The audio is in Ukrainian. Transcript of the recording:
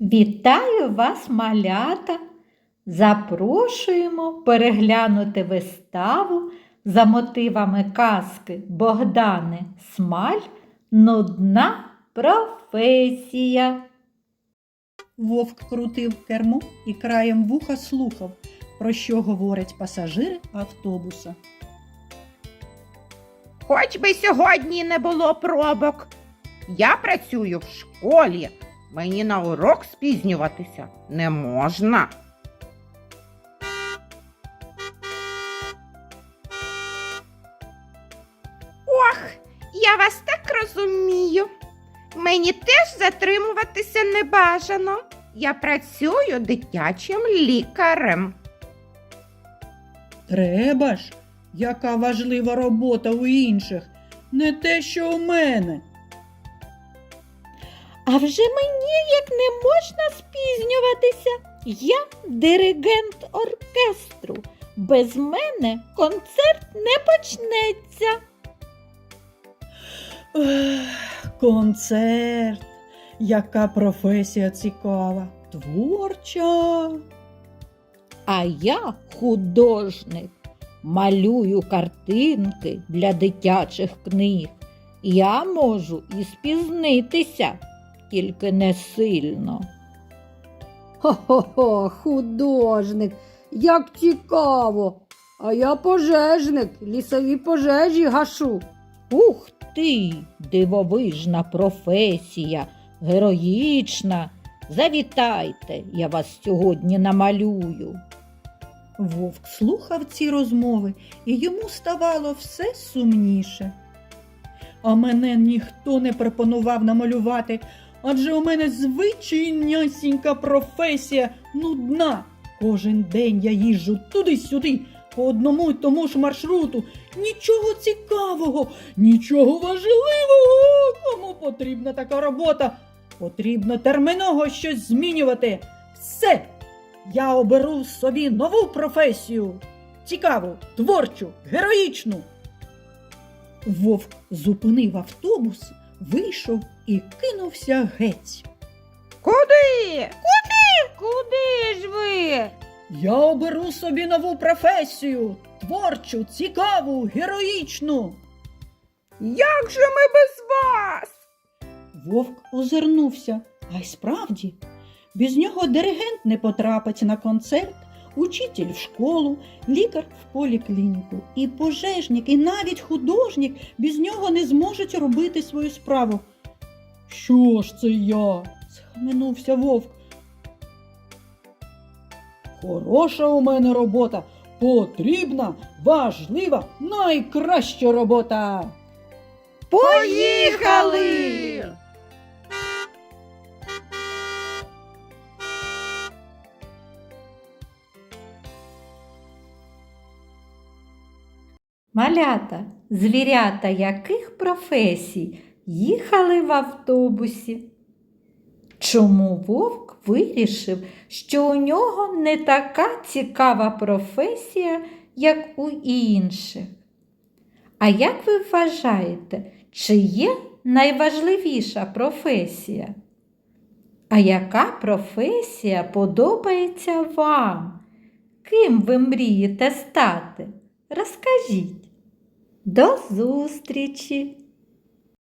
Вітаю вас, малята! Запрошуємо переглянути виставу за мотивами казки Богдани Смаль Нудна професія. Вовк крутив кермо і краєм вуха слухав, про що говорять пасажири автобуса. Хоч би сьогодні не було пробок. Я працюю в школі. Мені на урок спізнюватися не можна. Ох, я вас так розумію. Мені теж затримуватися не бажано. Я працюю дитячим лікарем. Треба ж, яка важлива робота у інших, не те, що у мене. А вже мені як не можна спізнюватися. Я диригент оркестру. Без мене концерт не почнеться. Ех, концерт. Яка професія цікава, творча. А я художник. Малюю картинки для дитячих книг. Я можу і спізнитися, тільки не сильно. Хо-хо-хо, художник, як цікаво. А я пожежник, лісові пожежі гашу. Ух ти, дивовижна професія, героїчна. Завітайте, я вас сьогодні намалюю. Вовк слухав ці розмови, і йому ставало все сумніше. А мене ніхто не пропонував намалювати, адже у мене звичайнісінька професія нудна. Кожен день я їжджу туди-сюди, по одному й тому ж маршруту. Нічого цікавого, нічого важливого. Кому потрібна така робота? Потрібно терміново щось змінювати. Все, я оберу собі нову професію. Цікаву, творчу, героїчну. Вовк зупинив автобус, вийшов і кинувся геть. Куди? Куди ж ви? Я оберу собі нову професію. Творчу, цікаву, героїчну. Як же ми без вас? Вовк озирнувся, а й справді, без нього диригент не потрапить на концерт, учитель в школу, лікар в поліклініку, і пожежник, і навіть художник без нього не зможуть робити свою справу. Що ж це я? схаменувся вовк. Хороша у мене робота, потрібна, важлива, найкраща робота. Поїхали! Малята, звірята яких професій їхали в автобусі? Чому вовк вирішив, що у нього не така цікава професія, як у інших? А як ви вважаєте, чи є найважливіша професія? А яка професія подобається вам? Ким ви мрієте стати? Розкажіть. До зустрічі!